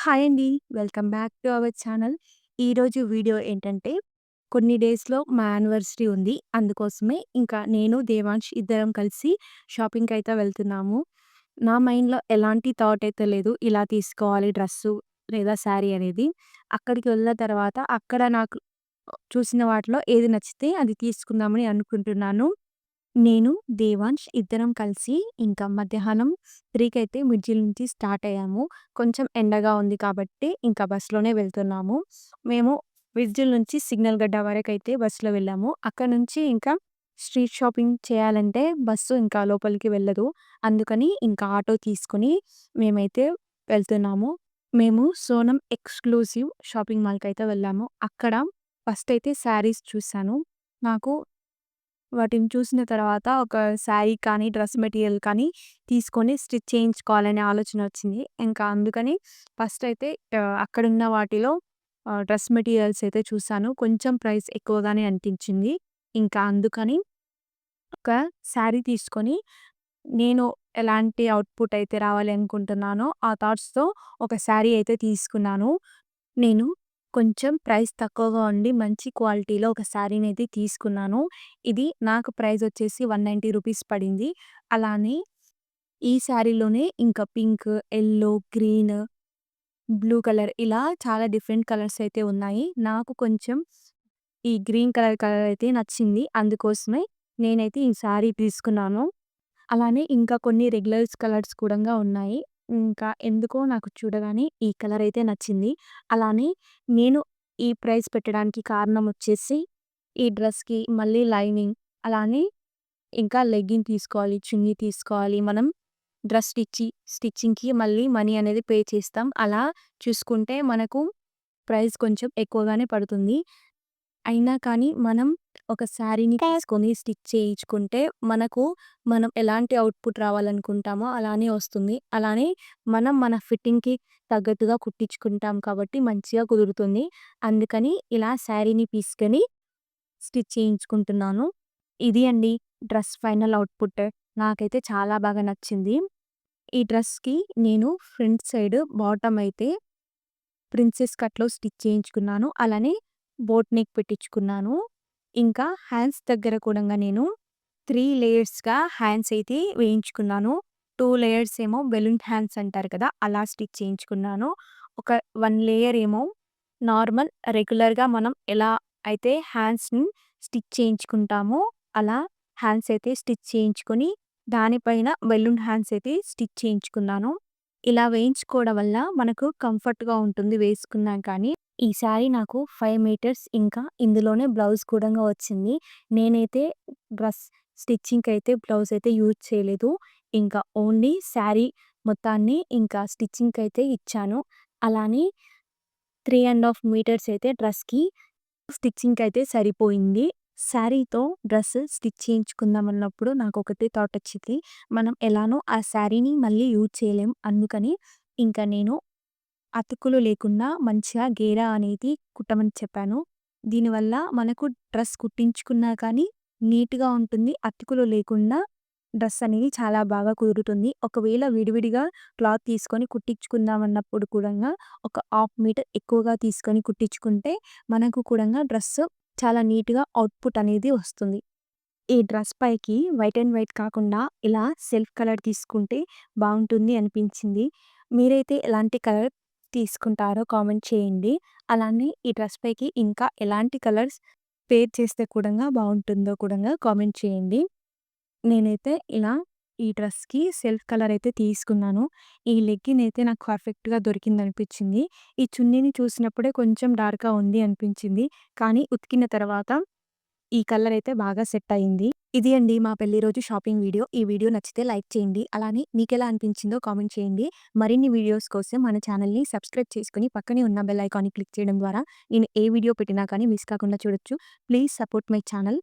Hi అండి. Welcome back to our channel. ఈరోజు video ఏంటంటే, కొన్ని డేస్‌లో మా యానివర్సరీ ఉంది. అందుకోసమే ఇంకా నేను, దేవాంష్ ఇద్దరం కలిసి షాపింగ్కి అయితే వెళ్తున్నాము. నా మైండ్‌లో ఎలాంటి థాట్ అయితే లేదు. ఇలా తీసుకోవాలి డ్రెస్సు లేదా శారీ అనేది. అక్కడికి వెళ్ళిన తర్వాత అక్కడ నాకు చూసిన వాటిలో ఏది నచ్చితే అది తీసుకుందామని అనుకుంటున్నాను. నేను, దేవాంష్ ఇద్దరం కలిసి ఇంకా మధ్యాహ్నం 3కైతే మిర్జిల్ నుంచి స్టార్ట్ అయ్యాము. కొంచెం ఎండగా ఉంది కాబట్టి ఇంకా బస్‌లోనే వెళ్తున్నాము. మేము మిర్జిల్ నుంచి సిగ్నల్ గడ్డ వరకైతే బస్‌లో వెళ్ళాము. అక్కడ నుంచి ఇంకా స్ట్రీట్ షాపింగ్ చేయాలంటే బస్సు ఇంకా లోపలికి వెళ్ళదు. అందుకని ఇంకా ఆటో తీసుకొని మేమైతే వెళ్తున్నాము. మేము సోనం ఎక్స్‌క్లూసివ్ షాపింగ్ మాల్‌కైతే వెళ్ళాము. అక్కడ ఫస్ట్ అయితే శారీస్ చూశాను నాకు వాటిని చూసిన తర్వాత ఒక శారీ కానీ, డ్రెస్ మెటీరియల్ కానీ తీసుకొని స్టిచ్ చేయించుకోవాలనే ఆలోచన వచ్చింది. ఇంకా అందుకని ఫస్ట్ అయితే అక్కడున్న వాటిలో డ్రెస్ మెటీరియల్స్ అయితే చూసాను. కొంచెం ప్రైస్ ఎక్కువగానే అనిపించింది. ఇంకా అందుకని ఒక శారీ తీసుకొని నేను ఎలాంటి అవుట్‌పుట్ అయితే రావాలి అనుకుంటున్నానో ఆ థాట్స్‌తో ఒక శారీ అయితే తీసుకున్నాను. నేను కొంచెం ప్రైస్ తక్కువగా ఉండి మంచి క్వాలిటీలో ఒక శారీనైతే తీసుకున్నాను. ఇది నాకు ప్రైస్ వచ్చేసి 190 రూపీస్ పడింది. అలానే ఈ శారీలోనే ఇంకా pink, yellow green, blue colour ఇలా చాలా డిఫరెంట్ కలర్స్ అయితే ఉన్నాయి. నాకు కొంచెం ఈ గ్రీన్ కలర్ కలర్ అయితే నచ్చింది. అందుకోసమే నేనైతే ఈ శారీ తీసుకున్నాను. అలానే ఇంకా కొన్ని రెగ్యులర్స్ కలర్స్ కూడా ఉన్నాయి. ఇంకా ఎందుకో నాకు చూడగానే ఈ కలర్ అయితే నచ్చింది. అలానే నేను ఈ ప్రైస్ పెట్టడానికి కారణం వచ్చేసి ఈ డ్రెస్‌కి మళ్ళీ లైనింగ్ అలానే ఇంకా లెగ్గింగ్ తీసుకోవాలి, చున్నీ తీసుకోవాలి. మనం డ్రెస్ స్టిచ్చి స్టిచ్చింగ్‌కి మళ్ళీ మనీ అనేది పే చేస్తాం. అలా చూసుకుంటే మనకు ప్రైస్ కొంచెం ఎక్కువగానే పడుతుంది. అయినా కానీ మనం ఒక శారీని తీసుకొని స్టిచ్ చేయించుకుంటే మనకు మనం ఎలాంటి అవుట్‌పుట్ రావాలనుకుంటామో అలానే వస్తుంది. అలానే మనం మన ఫిట్టింగ్‌కి తగ్గట్టుగా కుట్టించుకుంటాం కాబట్టి మంచిగా కుదురుతుంది. అందుకని ఇలా శారీని తీసుకొని స్టిచ్ చేయించుకుంటున్నాను. ఇది అండి డ్రెస్ ఫైనల్ అవుట్‌పుట్. నాకైతే చాలా బాగా నచ్చింది. ఈ డ్రెస్‌కి నేను ఫ్రంట్ సైడ్ బాటమ్ అయితే ప్రిన్సెస్ కట్‌లో స్టిచ్ చేయించుకున్నాను. అలానే బోట్ నెక్ పెట్టించుకున్నాను. ఇంకా హ్యాండ్స్ దగ్గర కూడంగా నేను త్రీ లేయర్స్‌గా హ్యాండ్స్ అయితే వేయించుకున్నాను. టూ లేయర్స్ ఏమో బెలూన్ హ్యాండ్స్ అంటారు కదా! అలా స్టిచ్ చేయించుకున్నాను. ఒక వన్ లేయర్ ఏమో నార్మల్ రెగ్యులర్‌గా మనం ఎలా అయితే హ్యాండ్స్‌ని స్టిచ్ చేయించుకుంటామో అలా హ్యాండ్స్ అయితే స్టిచ్ చేయించుకొని దానిపైన బెలూన్ హ్యాండ్స్ అయితే స్టిచ్ చేయించుకున్నాను. ఇలా వేయించుకోవడం వల్ల మనకు కంఫర్ట్‌గా ఉంటుంది వేసుకున్నాం కానీ. ఈ శారీ నాకు ఫైవ్ మీటర్స్ ఇంకా ఇందులోనే బ్లౌజ్ కూడా వచ్చింది. నేనైతే డ్రెస్ స్టిచ్చింగ్‌కైతే బ్లౌజ్ అయితే యూజ్ చేయలేదు. ఇంకా ఓన్లీ శారీ మొత్తాన్ని ఇంకా స్టిచ్చింగ్‌కైతే ఇచ్చాను. అలానే త్రీ అండ్ హాఫ్ మీటర్స్ అయితే డ్రెస్‌కి స్టిచ్చింగ్‌కైతే సరిపోయింది. శారీతో డ్రెస్ స్టిచ్ చేయించుకుందాం అన్నప్పుడు ఒకటి థాట్ వచ్చింది. మనం ఎలానో ఆ శారీని మళ్ళీ యూజ్ చేయలేం. అందుకని ఇంకా నేను అతుకులు లేకుండా మంచిగా గేరా అనేది కుట్టమని చెప్పాను. దీనివల్ల మనకు డ్రెస్ కుట్టించుకున్నా కానీ నీట్‌గా ఉంటుంది. అతుకులు లేకుండా డ్రెస్ అనేది చాలా బాగా కుదురుతుంది. ఒకవేళ విడివిడిగా క్లాత్ తీసుకొని కుట్టించుకుందాం అన్నప్పుడు కూడంగా ఒక హాఫ్ మీటర్ ఎక్కువగా తీసుకొని కుట్టించుకుంటే మనకు కూడంగా డ్రెస్ చాలా నీట్‌గా అవుట్‌పుట్ అనేది వస్తుంది. ఈ డ్రెస్ పైకి వైట్ అండ్ వైట్ కాకుండా ఇలా సెల్ఫ్ కలర్ తీసుకుంటే బాగుంటుంది అనిపించింది. మీరైతే ఎలాంటి కలర్ తీసుకుంటారో కామెంట్ చేయండి. అలానే ఈ డ్రెస్ పైకి ఇంకా ఎలాంటి కలర్స్ పేర్ చేస్తే కూడంగా బాగుంటుందో కూడంగా కామెంట్ చేయండి. నేనైతే ఇలా ఈ డ్రెస్‌కి సెల్ఫ్ కలర్ అయితే తీసుకున్నాను. ఈ లెగ్గిన్ అయితే నాకు పర్ఫెక్ట్‌గా దొరికింది అనిపించింది ఈ చున్నీని చూసినప్పుడే కొంచెం డార్క్‌గా ఉంది అనిపించింది. కానీ ఉతికిన తర్వాత ఈ కలర్ అయితే బాగా సెట్ అయింది. ఇది అండి మా పెళ్ళి రోజు షాపింగ్ వీడియో. ఈ వీడియో నచ్చితే లైక్ చేయండి. అలానే మీకెలా అనిపించిందో కామెంట్ చేయండి. మరిన్ని వీడియోస్ కోసం మన ఛానల్‌ని సబ్స్క్రైబ్ చేసుకుని పక్కనే ఉన్న బెల్ ఐకాన్‌ని క్లిక్ చేయడం ద్వారా నేను ఏ వీడియో పెట్టినా కానీ మిస్ కాకుండా చూడొచ్చు. Please support my channel.